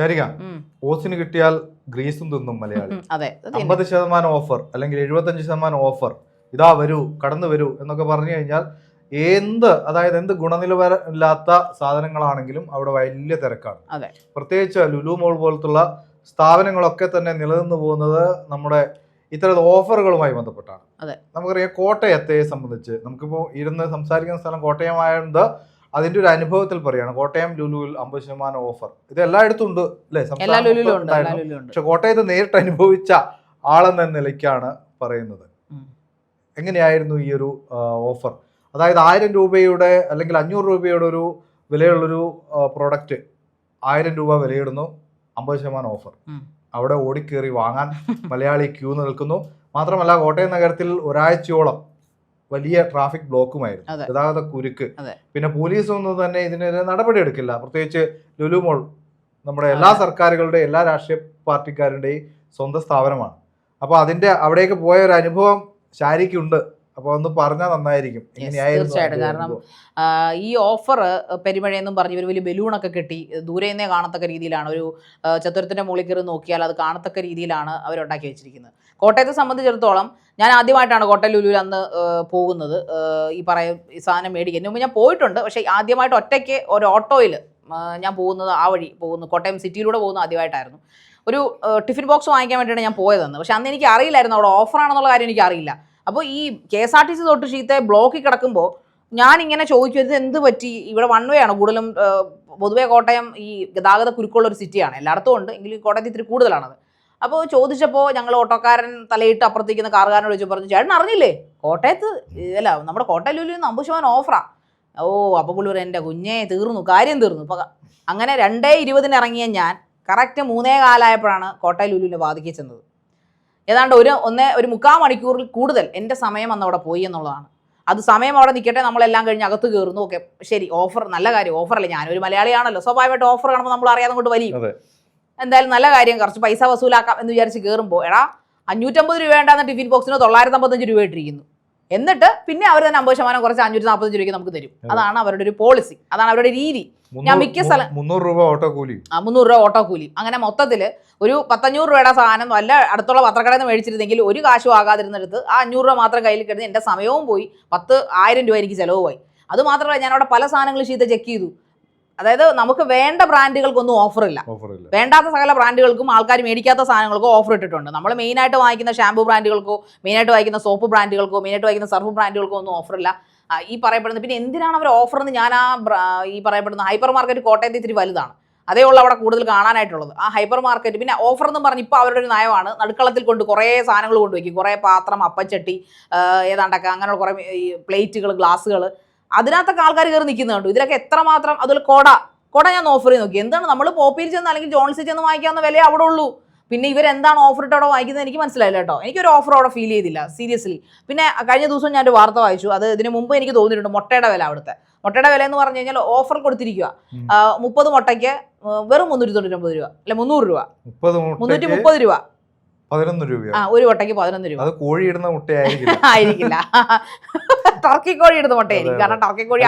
ശരിക ഓസിന് കിട്ടിയാൽ ഗ്രീസും തിന്നും മലയാളി. അമ്പത് ശതമാനം ഓഫർ അല്ലെങ്കിൽ എഴുപത്തഞ്ച് ശതമാനം ഓഫർ ഇതാ വരൂ കടന്നു വരൂ എന്നൊക്കെ പറഞ്ഞു കഴിഞ്ഞാൽ എന്ത് അതായത് എന്ത് ഗുണനിലവാരം ഇല്ലാത്ത സാധനങ്ങളാണെങ്കിലും അവിടെ വലിയ തിരക്കാണ്. പ്രത്യേകിച്ച് ലുലു മോൾ പോലത്തുള്ള സ്ഥാപനങ്ങളൊക്കെ തന്നെ നിലനിന്ന് പോകുന്നത് നമ്മുടെ ഇത്തരം ഓഫറുകളുമായി ബന്ധപ്പെട്ടാണ്. നമുക്കറിയാം കോട്ടയത്തെ സംബന്ധിച്ച് നമുക്കിപ്പോൾ ഇരുന്ന് സംസാരിക്കുന്ന സ്ഥലം കോട്ടയമായത് അതിന്റെ ഒരു അനുഭവത്തിൽ പറയാണ് കോട്ടയം ലുലുവിൽ അമ്പത് ശതമാനം ഓഫർ ഇത് എല്ലായിടത്തും ഉണ്ട് അല്ലേ? പക്ഷെ കോട്ടയത്ത് നേരിട്ട് അനുഭവിച്ച ആളെന്ന നിലയ്ക്കാണ് പറയുന്നത്. എങ്ങനെയായിരുന്നു ഈ ഒരു ഓഫർ അതായത് ആയിരം രൂപയുടെ അല്ലെങ്കിൽ അഞ്ഞൂറ് രൂപയുടെ ഒരു വിലയുള്ളൊരു പ്രോഡക്റ്റ് ആയിരം രൂപ വിലയിടുന്നു അമ്പത് ശതമാനം ഓഫർ അവിടെ ഓടിക്കേറി വാങ്ങാൻ മലയാളി ക്യൂ നിൽക്കുന്നു. മാത്രമല്ല കോട്ടയം നഗരത്തിൽ ഒരാഴ്ചയോളം വലിയ ട്രാഫിക് ബ്ലോക്കുമായിരുന്നു. ഗതാഗത കുരുക്ക്. പിന്നെ പോലീസ് ഒന്നും തന്നെ ഇതിനെതിരെ നടപടി എടുക്കില്ല പ്രത്യേകിച്ച് ലുലുമോൾ നമ്മുടെ എല്ലാ സർക്കാരുകളുടെയും എല്ലാ രാഷ്ട്രീയ പാർട്ടിക്കാരുടെയും സ്വന്തം സ്ഥാപനമാണ്. അപ്പോൾ അതിന്റെ അവിടേക്ക് പോയ ഒരു അനുഭവം ശാരിക്കുണ്ട്. അപ്പോൾ ഒന്ന് പറഞ്ഞാൽ നന്നായിരിക്കും. തീർച്ചയായിട്ടും. കാരണം ഈ ഓഫർ പെരുമഴയെന്നും പറഞ്ഞ് ഒരു വലിയ ബലൂണൊക്കെ കെട്ടി ദൂരെ നിന്നേ കാണത്തക്ക രീതിയിലാണ്. ഒരു ചതുരത്തിന്റെ മുകളിൽ കയറി നോക്കിയാൽ അത് കാണത്തക്ക രീതിയിലാണ് അവരുണ്ടാക്കി വെച്ചിരിക്കുന്നത്. കോട്ടയത്തെ സംബന്ധിച്ചിടത്തോളം ഞാൻ ആദ്യമായിട്ടാണ് കോട്ടയം ലുലുവിൽ അന്ന് പോകുന്നത്. ഈ പറയ ഈ സാധനം മേടിക്കാൻ. മുമ്പ് ഞാൻ പോയിട്ടുണ്ട്. പക്ഷേ ആദ്യമായിട്ട് ഒറ്റയ്ക്ക് ഒരു ഓട്ടോയിൽ ഞാൻ പോകുന്നത് ആ വഴി പോകുന്നു. കോട്ടയം സിറ്റിയിലൂടെ പോകുന്നത് ആദ്യമായിട്ടായിരുന്നു. ഒരു ടിഫിൻ ബോക്സ് വാങ്ങിക്കാൻ വേണ്ടിയിട്ടാണ് ഞാൻ പോയതെന്ന്. പക്ഷേ അന്ന് എനിക്ക് അറിയില്ലായിരുന്നു അവിടെ ഓഫറാണെന്നുള്ള കാര്യം എനിക്ക് അറിയില്ല. അപ്പോൾ ഈ K S R T C തൊട്ട് ഷീത്തെ ബ്ലോക്കിൽ കിടക്കുമ്പോൾ ഞാൻ ഇങ്ങനെ ചോദിക്കും ഇത് എന്ത് പറ്റി? ഇവിടെ വൺ വേ ആണ്. കൂടുതലും പൊതുവേ കോട്ടയം ഈ ഗതാഗത കുരുക്കുള്ള ഒരു സിറ്റിയാണ് എല്ലായിടത്തും ഉണ്ട്. എങ്കിലും കോട്ടയത്ത് ഇത്തിരി കൂടുതലാണത്. അപ്പോൾ ചോദിച്ചപ്പോൾ ഞങ്ങൾ ഓട്ടോക്കാരൻ തലയിട്ട് അപ്പുറത്തേക്കുന്ന കാറുകാരനോട് ചോദിച്ചു പറഞ്ഞു ചേട്ടൻ അറിഞ്ഞില്ലേ? കോട്ടയത്ത് അല്ല നമ്മുടെ കോട്ടയം ലുലിൽ നിന്ന് അമ്പത് ശതമാനം ഓ അപ്പോൾ പുള്ളി എന്റെ കുഞ്ഞേ തീർന്നു കാര്യം തീർന്നു. ഇപ്പോൾ അങ്ങനെ രണ്ടേ ഇരുപതിന് ഇറങ്ങിയ ഞാൻ കറക്റ്റ് മൂന്നേ കാലായപ്പോഴാണ് കോട്ടയം ലുലുവിനെ ബാധിക്കുക ചെന്നത്. ഏതാണ്ട് ഒരു ഒന്ന് ഒരു മുക്കാൽ മണിക്കൂറിൽ കൂടുതൽ എന്റെ സമയം അന്ന് അവിടെ പോയി എന്നുള്ളതാണ്. അത് സമയം അവിടെ നിൽക്കട്ടെ നമ്മളെല്ലാം കഴിഞ്ഞ് അകത്ത് കയറുന്നു. ഓക്കെ ശരി ഓഫർ നല്ല കാര്യം ഓഫറല്ലേ? ഞാനൊരു മലയാളിയാണല്ലോ സ്വാഭാവികമായിട്ട് ഓഫർ കാണുമ്പോൾ നമ്മൾ അറിയാതെ കൊണ്ട് വലിയും. എന്തായാലും നല്ല കാര്യം കുറച്ച് പൈസ വസൂലാക്കാം എന്ന് വിചാരിച്ച് കയറുമ്പോൾ എടാ അഞ്ഞൂറ്റമ്പത് രൂപ വേണ്ടാന്ന് ടിഫിൻ ബോക്സിന് തൊള്ളായിരത്തി അമ്പത്തഞ്ച് രൂപ ഇട്ടിരിക്കുന്നു. എന്നിട്ട് പിന്നെ അവർ തന്നെ അമ്പത് ശതമാനം കുറച്ച് അഞ്ഞൂറ്റി നാൽപ്പത്തഞ്ച് രൂപയ്ക്ക് നമുക്ക് തരും. അതാണ് അവരുടെ ഒരു പോളിസി അതാണ് അവരുടെ രീതി. ഞാൻ മിക്ക സ്ഥലം- മുന്നൂറ് രൂപ ഓട്ടോ കൂലി ആ, മുന്നൂറ് രൂപ ഓട്ടോ കൂലി അങ്ങനെ മൊത്തത്തിൽ ഒരു പത്തഞ്ഞൂറ് രൂപയുടെ സാധനം വല്ല അടുത്തുള്ള പത്രക്കടയിൽ നിന്ന് മേടിച്ചിരുന്നെങ്കിൽ ഒരു കാശും ആകാതിരുന്നെടുത്ത് ആ അഞ്ഞൂറ് രൂപ മാത്രം കയ്യിൽ കിടന്ന് എന്റെ സമയവും പോയി. പത്ത് ആയിരം രൂപ എനിക്ക് ചിലവുമായി അത് മാത്രമല്ല ഞാൻ അവിടെ പല സാധനങ്ങൾ ചെയ്ത് ചെക്ക് ചെയ്തു. അതായത് നമുക്ക് വേണ്ട ബ്രാൻഡുകൾക്കൊന്നും ഓഫർ ഇല്ല. വേണ്ടാത്ത സകല ബ്രാൻഡുകൾക്കും ആൾക്കാർ മേടിക്കാത്ത സാധനങ്ങൾക്കോ ഓഫർ ഇട്ടിട്ടുണ്ട്. നമ്മൾ മെയിനായിട്ട് വാങ്ങിക്കുന്ന ഷാമ്പു ബ്രാൻഡുകൾക്കോ മെയിനായിട്ട് വാങ്ങിക്കുന്ന സോപ്പ് ബ്രാൻഡുകൾക്കോ മെയിനായിട്ട് വാങ്ങിക്കുന്ന സർഫ് ബ്രാൻഡുകൾക്കോ ഒന്നും ഓഫർ ഇല്ല. ഈ പറയപ്പെടുന്നത് പിന്നെ എന്തിനാണ് അവർ ഓഫർ എന്ന് ഞാൻ ആ ഈ പറയപ്പെടുന്ന ഹൈപ്പർ മാർക്കറ്റ് കോട്ടയത്ത് ഇത്തിരി വലുതാണ്. അതേ ഉള്ളൂ അവിടെ കൂടുതൽ കാണാനായിട്ടുള്ളത്. ആ ഹൈപ്പർ മാർക്കറ്റ് പിന്നെ ഓഫർ എന്ന് പറഞ്ഞ് ഇപ്പോൾ അവരുടെ ഒരു നയമാണ്. നടുക്കളത്തിൽ കൊണ്ട് കുറേ സാധനങ്ങൾ കൊണ്ടുവയ്ക്കും. കുറേ പാത്രം അപ്പച്ചട്ടി ഏതാണ്ടൊക്കെ അങ്ങനെയുള്ള കുറേ ഈ പ്ലേറ്റുകൾ ഗ്ലാസ്സുകൾ അതിനകത്തൊക്കെ ആൾക്കാർ കയറി നിൽക്കുന്നത് കണ്ടു. ഇതിലൊക്കെ എത്രമാത്രം അതുപോലെ കൊട. കൊട ഞാൻ ഓഫർ ചെയ്ത് നോക്കി. എന്താണ് നമ്മൾ പോപ്പിയിൽ ചെന്ന് അല്ലെങ്കിൽ ജോൺസിൽ ചെന്ന് വാങ്ങിക്കാവുന്ന വില അവിടെ ഉള്ളൂ. പിന്നെ ഇവരെന്താണ് ഓഫർ ഇട്ട് അവിടെ വാങ്ങിക്കുന്നത് എനിക്ക് മനസ്സിലായില്ല കേട്ടോ. എനിക്കൊരു ഓഫർ അവിടെ ഫീൽ ചെയ്തില്ല സീരിയസ്ലി പിന്നെ കഴിഞ്ഞ ദിവസം ഞാൻ ഒരു വാർത്ത വായിച്ചു. അത് ഇതിന് മുമ്പ് എനിക്ക് തോന്നിയിട്ടുണ്ട് മുട്ടയുടെ വില അവിടുത്തെ. മുട്ടയുടെ വില എന്ന് പറഞ്ഞു കഴിഞ്ഞാൽ ഓഫർ കൊടുത്തിരിക്കുക. മുപ്പത് മുട്ടയ്ക്ക് വെറും മുന്നൂറ്റി തൊണ്ണൂറ്റൊമ്പത് രൂപ. അല്ലെ മുന്നൂറ് രൂപ. മുന്നൂറ്റി മുപ്പത് രൂപ. പതിനൊന്ന് ആ രൂപയാണ് ഒരു മുട്ടയ്ക്ക് പതിനൊന്ന് രൂപ. അത് കോഴി ഇടുന്ന മുട്ടയായിരിക്കില്ല. ആയിരിക്കില്ല. ടർക്കി കോഴി ഇടുന്ന മുട്ടയായിരിക്കും കാരണം ടർക്കി കോഴി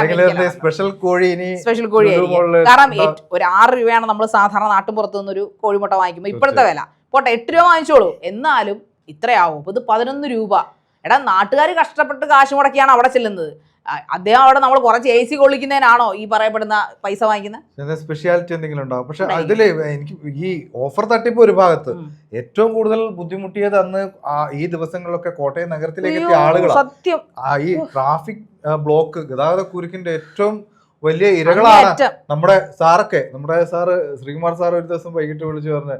സ്പെഷ്യൽ കോഴി ഇനി സ്പെഷ്യൽ കോഴി ആയിരിക്കും. കാരണം ഒരു ആറ് രൂപയാണ് നമ്മൾ സാധാരണ നാട്ടുപുറത്ത് നിന്നൊരു കോഴിമുട്ട വാങ്ങിക്കുമ്പോൾ ഇപ്പോഴത്തെ വില. പോട്ടെ എട്ട് രൂപ വാങ്ങിച്ചോളൂ. എന്നാലും ഇത്രയാവും. ഇത് പതിനൊന്ന് രൂപ. എടാ നാട്ടുകാർ കഷ്ടപ്പെട്ട് കാശ് മുടക്കിയാണ് അവിടെ ചെല്ലുന്നത്. ആ, അദ്ദേഹം അവിടെ നമ്മൾ കുറച്ച് എ സി കൊള്ളിക്കുന്നതിനാണോ ഈ പറയപ്പെടുന്ന പൈസ വാങ്ങിക്കുന്നത് സ്പെഷ്യാലിറ്റി എന്തെങ്കിലും ഉണ്ടാവും? പക്ഷെ. അതിൽ എനിക്ക് ഈ ഓഫർ തട്ടിപ്പ് ഒരു ഭാഗത്ത് ഏറ്റവും കൂടുതൽ ബുദ്ധിമുട്ടിയത് അന്ന് ഈ ദിവസങ്ങളിലൊക്കെ കോട്ടയം നഗരത്തിലേക്ക് എത്തിയ ആളുകൾ സത്യം. ഈ ട്രാഫിക് ബ്ലോക്ക് ഗതാഗത കുരുക്കിന്റെ ഏറ്റവും വലിയ ഇരകളാണ് നമ്മുടെ സാറൊക്കെ. നമ്മുടെ സാറ് ശ്രീകുമാർ സാർ ഒരു ദിവസം വൈകിട്ട് വിളിച്ചു പറഞ്ഞ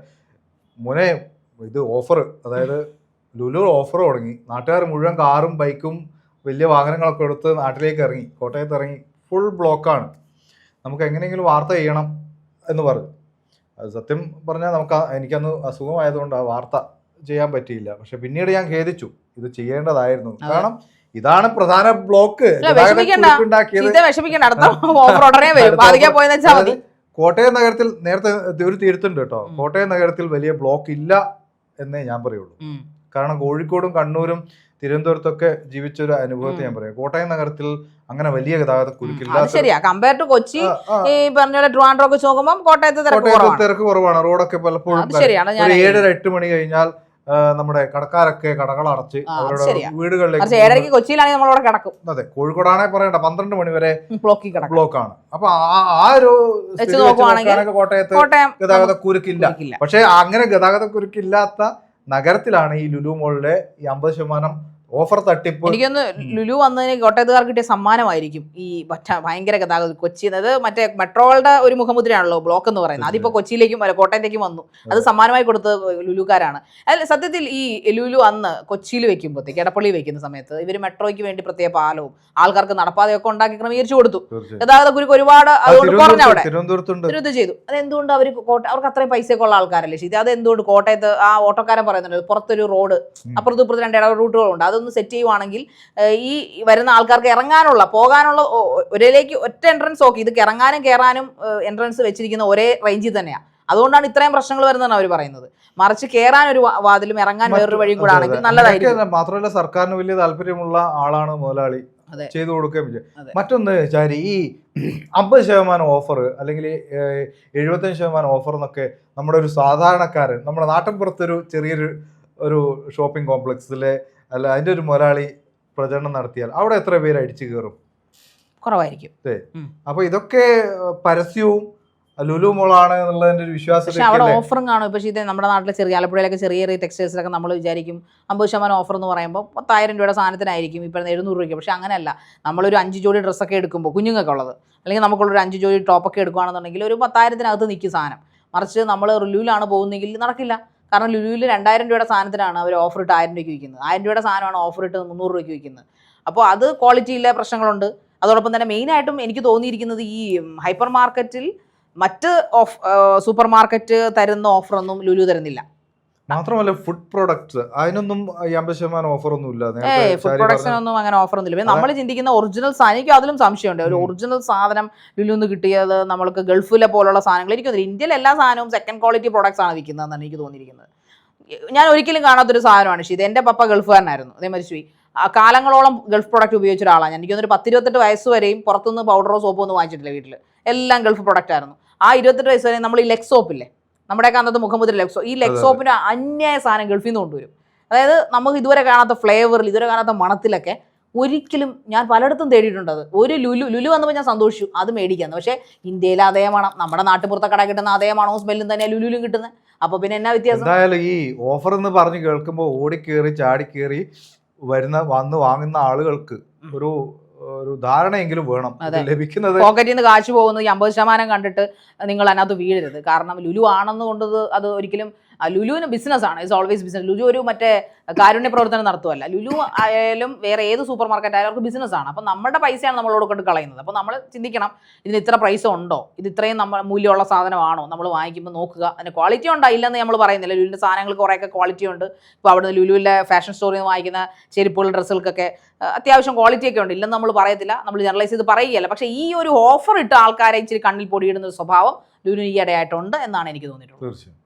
മോനെ ഇത് ഓഫർ അതായത് ലുലു ഓഫർ തുടങ്ങി. നാട്ടുകാർ മുഴുവൻ കാറും ബൈക്കും വലിയ വാഹനങ്ങളൊക്കെ എടുത്ത് നാട്ടിലേക്ക് ഇറങ്ങി കോട്ടയത്ത് ഇറങ്ങി ഫുൾ ബ്ലോക്കാണ് നമുക്ക് എങ്ങനെയെങ്കിലും വാർത്ത ചെയ്യണം എന്ന് പറഞ്ഞു. അത് സത്യം പറഞ്ഞാൽ നമുക്ക് എനിക്കന്ന് അസുഖമായതുകൊണ്ട് ആ വാർത്ത ചെയ്യാൻ പറ്റിയില്ല. പക്ഷെ പിന്നീട് ഞാൻ ഖേദിച്ചു. ഇത് ചെയ്യേണ്ടതായിരുന്നു. കാരണം ഇതാണ് പ്രധാന ബ്ലോക്ക് കോട്ടയം നഗരത്തിൽ നേരത്തെ ഒരു തിരുത്തുണ്ട് കേട്ടോ. കോട്ടയം നഗരത്തിൽ വലിയ ബ്ലോക്ക് ഇല്ല എന്നേ ഞാൻ പറയുള്ളൂ. കാരണം കോഴിക്കോടും കണ്ണൂരും തിരുവനന്തപുരത്തൊക്കെ ജീവിച്ച ഒരു അനുഭവത്തെ ഞാൻ പറയാം. കോട്ടയം നഗരത്തിൽ അങ്ങനെ വലിയ ഗതാഗത കുരുക്കില്ല ശരിയാ. കമ്പയർ ടു കൊച്ചി ഈ പറഞ്ഞ പോലെ ട്രിവാൻഡ്രം ഒക്കെ നോക്കുമ്പോൾ കോട്ടയത്ത് തിരക്ക് കോട്ടയത്ത് കുറവാണ്. തിരക്ക് കുറവാണ്. റോഡൊക്കെ പലപ്പോഴും ഏഴര എട്ട് മണി കഴിഞ്ഞാൽ നമ്മുടെ കടക്കാരൊക്കെ കടകൾ അടച്ച് അവരുടെ. വീടുകളിലേക്ക് കൊച്ചിയിലാണെങ്കിൽ നമ്മളവിടെ കിടക്കും. അതെ കോഴിക്കോടാണെ പറയണ്ട. പന്ത്രണ്ട് മണി വരെ ബ്ലോക്ക് ആണ് അപ്പൊ ആ- ഒരു കോട്ടയത്ത് ഗതാഗത കുരുക്കില്ല. പക്ഷെ അങ്ങനെ ഗതാഗത കുരുക്കില്ലാത്ത നഗരത്തിലാണ് ഈ ലുലു മോളിലെ ഈ അമ്പത് ശതമാനം ഓഫർ തട്ടിപ്പ്. എനിക്കൊന്ന് ലുലു വന്നതിന് കോട്ടയത്തുകാർക്ക് കിട്ടിയ സമ്മാനമായിരിക്കും. ഈ ഭയങ്കര ഗതാഗതം. കൊച്ചി അത് മറ്റേ മെട്രോകളുടെ ഒരു മുഖമുദ്രയാണല്ലോ ബ്ലോക്ക് എന്ന് പറയുന്നത്. അതിപ്പോ കൊച്ചിയിലേക്കും അല്ല, കോട്ടയത്തേക്കും വന്നു. അത് സമ്മാനമായി കൊടുത്ത ലുലുക്കാരാണ്. അതിൽ സത്യത്തിൽ ഈ ലുലു അന്ന് കൊച്ചിയിൽ വെക്കുമ്പോഴത്തേക്ക് എടപ്പള്ളി വെക്കുന്ന സമയത്ത് ഇവർ മെട്രോയ്ക്ക് വേണ്ടി പ്രത്യേക പാലവും ആൾക്കാർക്ക് നടപ്പാതയൊക്കെ ഉണ്ടാക്കി ക്രമീകരിച്ചു കൊടുത്തു. ഗതാഗത കുരുക്ക് ഒരുപാട് അതുകൊണ്ട് കുറഞ്ഞ അവിടെ. തിരുവനന്തപുരത്ത് ചെയ്തു. അത് എന്തുകൊണ്ട് അവർ കോട്ട അവർക്ക് അത്രയും പൈസയൊക്കെ ഉള്ള ആൾക്കാരല്ലേ ശരി? അത് എന്തുകൊണ്ട് കോട്ടയത്ത് ആ ഓട്ടോക്കാരൻ പറയുന്നുണ്ട് പുറത്തൊരു റോഡ് അപ്പുറത്ത് ഇപ്പുറത്ത് രണ്ട് ഇട റൂട്ടുകളുണ്ട്. അതൊന്ന് സെറ്റ് ചെയ്യുവാണെങ്കിൽ ഈ വരുന്ന ആൾക്കാർക്ക് ഇറങ്ങാനുള്ള പോകാനുള്ള ഒരേലേക്ക് ഒറ്റ എൻട്രൻസ് ഓക്കെ ഇത് ഇറങ്ങാനും കയറാനും എൻട്രൻസ് വെച്ചിരിക്കുന്ന ഒരേ റേഞ്ചിൽ തന്നെയാണ് അതുകൊണ്ടാണ് ഇത്രയും പ്രശ്നങ്ങൾ വരുന്നതെന്ന് അവർ പറയുന്നത്. മറിച്ച് കയറാൻ ഒരു വാതിലും ഇറങ്ങാൻ വേറൊരു വഴിയും കൂടെ ആണെങ്കിൽ നല്ലതായിരിക്കും. മാത്രമല്ല സർക്കാരിന് വലിയ താല്പര്യമുള്ള ആളാണ് മുതലാളി. ചെയ്തു കൊടുക്കുകയും ചെയ്യും. മറ്റൊന്ന് ചാരി ഈ അമ്പത് ശതമാനം ഓഫർ അല്ലെങ്കിൽ എഴുപത്തഞ്ച് ശതമാനം ഓഫർ എന്നൊക്കെ നമ്മുടെ ഒരു സാധാരണക്കാരൻ നമ്മുടെ നാട്ടിൻപുറത്തൊരു ചെറിയൊരു ഒരു ഷോപ്പിംഗ് കോംപ്ലക്സിലെ അല്ല അതിന്റെ ഒരു മുതലാളി പ്രചരണം നടത്തിയാൽ അവിടെ എത്ര പേര് അടിച്ചു കയറും? കുറവായിരിക്കും. അപ്പൊ ഇതൊക്കെ പരസ്യവും ലുലു മോളാണ് എന്നുള്ളതിന്റെ ഒരു പക്ഷെ അവിടെ ഓഫറും കാണും ഇപ്പൊ ഇത് നമ്മുടെ നാട്ടിലെ ചെറിയ ആലപ്പുഴയിലൊക്കെ ചെറിയ ചെറിയ ടെക്സ്റ്റൈൽസിലൊക്കെ നമ്മൾ വിചാരിക്കും അമ്പത് ശതമാനം ഓഫർ എന്ന് പറയുമ്പോൾ പത്തായിരം രൂപയുടെ സാധനത്തിനായിരിക്കും. ഇപ്പം എഴുന്നൂറ് രൂപയ്ക്ക്. പക്ഷെ അങ്ങനെയല്ല. നമ്മളൊരു അഞ്ച് ജോഡി ഡ്രസ്സൊക്കെ എടുക്കുമ്പോൾ കുഞ്ഞുങ്ങൾക്ക് ഉള്ളത്. അല്ലെങ്കിൽ നമുക്കുള്ള ഒരു അഞ്ച് ജോഡി ടോപ്പൊക്കെ എടുക്കുകയാണെന്നുണ്ടെങ്കിൽ ഒരു പത്തായിരത്തിനകത്ത് നിൽക്കും സാധനം. മറിച്ച് നമ്മൾ റിലൂലാണ് പോകുന്നതെങ്കിൽ നടക്കില്ല. കാരണം ലുലുവിൽ രണ്ടായിരം രൂപയുടെ സാധനത്തിനാണ് അവർ ഓഫർ ഇട്ട് ആയിരം രൂപയ്ക്ക് വിൽക്കുന്നത്. ആയിരം രൂപയുടെ സാധനമാണ് ഓഫർ ഇട്ട് മുന്നൂറ് രൂപയ്ക്ക് വിൽക്കുന്നത്. അപ്പോൾ അത് ക്വാളിറ്റിയിലെ പ്രശ്നങ്ങളുണ്ട്. അതോടൊപ്പം തന്നെ മെയിനായിട്ടും എനിക്ക് തോന്നിയിരിക്കുന്നത് ഈ ഹൈപ്പർ മാർക്കറ്റിൽ മറ്റ് ഓഫ് സൂപ്പർ മാർക്കറ്റ് തരുന്ന ഓഫറൊന്നും ലുലു തരുന്നില്ല. മാത്രമല്ല ഫുഡ് പ്രോഡക്ട്സ് അതിനൊന്നും അയ്യാമ്പത് അമ്പത് ശതമാനം ഓഫർ ഒന്നും ഇല്ല ഫുഡ് ഷാരി പ്രൊഡക്ഷൻ ഓഫർ ഒന്നും അങ്ങനെ ഓഫർ ഒന്നുമില്ല നമ്മൾ ചിന്തിക്കുന്ന ഒറിജിനൽ സാധനം എനിക്ക് അതിലും സംശയമുണ്ട്. ഒരു ഒറിജിനൽ സാധനം ലുലുന്ന് കിട്ടിയത് നമ്മൾക്ക് ഗൾഫിലെ പോലുള്ള സാധനങ്ങൾ എനിക്ക് തോന്നുന്നു ഇന്ത്യയിൽ എല്ലാ സാധനവും സെക്കൻഡ് ക്വാളിറ്റി പ്രോഡക്ട്സ് ആണ് വിൽക്കുന്നതെന്നാണ് എനിക്ക് തോന്നിയിരിക്കുന്നത്. ഞാൻ ഒരിക്കലും കാണാത്തൊരു സാധനമാണ് ഇത് എന്റെ പപ്പ ഗൾഫുകാരനായിരുന്നു. അതേ മരിച്ചുപോയി. കാലങ്ങളോളം ഗൾഫ് പ്രോഡക്റ്റ് ഉപയോഗിച്ച ഒരാളാണ്. ഞാൻ എനിക്ക് തോന്നുന്നു ഒരു പത്തിരുപത്തെട്ട് വയസ്സ് വരെയും പുറത്തുനിന്ന് പൗഡറോ സോപ്പോ ഒന്നും വാങ്ങിച്ചിട്ടില്ല വീട്ടിൽ എല്ലാം ഗൾഫ് പ്രോഡക്റ്റ് ആയിരുന്നു. ആ ഇരുപത്തെട്ട് വയസ്സ് വരെ നമ്മൾ ഈ ലെക്സ് സോപ്പില്ലേ നമ്മുടെയൊക്കെ അന്നത്തെ മുഖമുദ്ര ലെക്സോ ഈ ലെക്സ് അതെ. സോപ്പിന് അന്യായ സാധനം ഗൾഫിൽ നിന്ന് കൊണ്ടുവരും. അതായത് നമുക്ക് ഇതുവരെ കാണാത്ത ഫ്ലേവറിൽ ഇതുവരെ കാണാത്ത മണത്തിലൊക്കെ ഒരിക്കലും ഞാൻ പലയിടത്തും തേടിയിട്ടുണ്ട് അത്. ഒരു ലുലു ലുലു വന്നപ്പോൾ ഞാൻ സന്തോഷിച്ചു. അത് മേടിക്കാന്ന്. പക്ഷേ ഇന്ത്യയിലെ അതേ മണം നമ്മുടെ നാട്ടുപുറത്തെ കട കിട്ടുന്ന അതേ മണവും സ്മെല്ലും തന്നെ ലുലുലും കിട്ടുന്നത്. അപ്പൊ പിന്നെ എന്നാ വ്യത്യാസം? എന്തായാലും ഈ ഓഫർ എന്ന് പറഞ്ഞ് കേൾക്കുമ്പോൾ ഓടിക്കേറി ചാടിക്കേറി വരുന്ന വന്ന് വാങ്ങുന്ന ആളുകൾക്ക് ഒരു ഒരു ധാരണയെങ്കിലും വേണം. ലഭിക്കുന്നത് പോക്കറ്റിൽ നിന്ന് കാശ് പോകുന്നത് അമ്പത് ശതമാനം കണ്ടിട്ട് നിങ്ങൾ അതിനകത്ത് വീഴരുത് കാരണം ലുലു ആണെന്ന് കൊണ്ടത് അത് ഒരിക്കലും ലുലുവിന് ബിസിനസ് ആണ്. ഇറ്റ്സ് ഓൾവേസ് ബിസിനസ് ലുലു ഒരു മറ്റേ കാരുണ്യ പ്രവർത്തനം നടത്തുമല്ല ലുലു ആയാലും വേറെ ഏത് സൂപ്പർ മാർക്കറ്റ് ആയാലും അവർക്ക് ബിസിനസ് ആണ്. അപ്പം നമ്മുടെ പൈസയാണ് നമ്മളോട് കൊണ്ട് കളയുന്നത്. അപ്പോൾ നമ്മൾ ചിന്തിക്കണം ഇതിന് ഇത്ര പൈസ ഉണ്ടോ? ഇത് ഇത്രയും നമ്മൾ മൂല്യമുള്ള സാധനമാണോ? നമ്മൾ വാങ്ങിക്കുമ്പോൾ നോക്കുക. അതിന് ക്വാളിറ്റി ഉണ്ടായില്ലെന്ന് നമ്മൾ പറയുന്നില്ല. ലുലുവിന്റെ സാധനങ്ങൾക്ക് കുറേയൊക്കെ ക്വാളിറ്റി ഉണ്ട്. ഇപ്പോൾ അവിടെ ലുലുവിലെ ഫാഷൻ സ്റ്റോറിൽ നിന്ന് വാങ്ങിക്കുന്ന ചെരുപ്പുകൾ ഡ്രസ്സുകൾക്കൊക്കെ അത്യാവശ്യം ക്വാളിറ്റി ഒക്കെ ഉണ്ട്. ഇല്ലെന്ന് നമ്മൾ പറയത്തില്ല. നമ്മൾ ജനറലൈസ് ചെയ്ത് പറയുകയല്ല. പക്ഷേ ഈ ഒരു ഓഫർ ഇട്ട ആൾക്കാരെ ഇച്ചിരി കണ്ണിൽ പൊടിയിടുന്ന ഒരു സ്വഭാവം ലുലു ഈ ഇടയായിട്ടുണ്ട് എന്നാണ് എനിക്ക് തോന്നിയിട്ടുള്ളത്.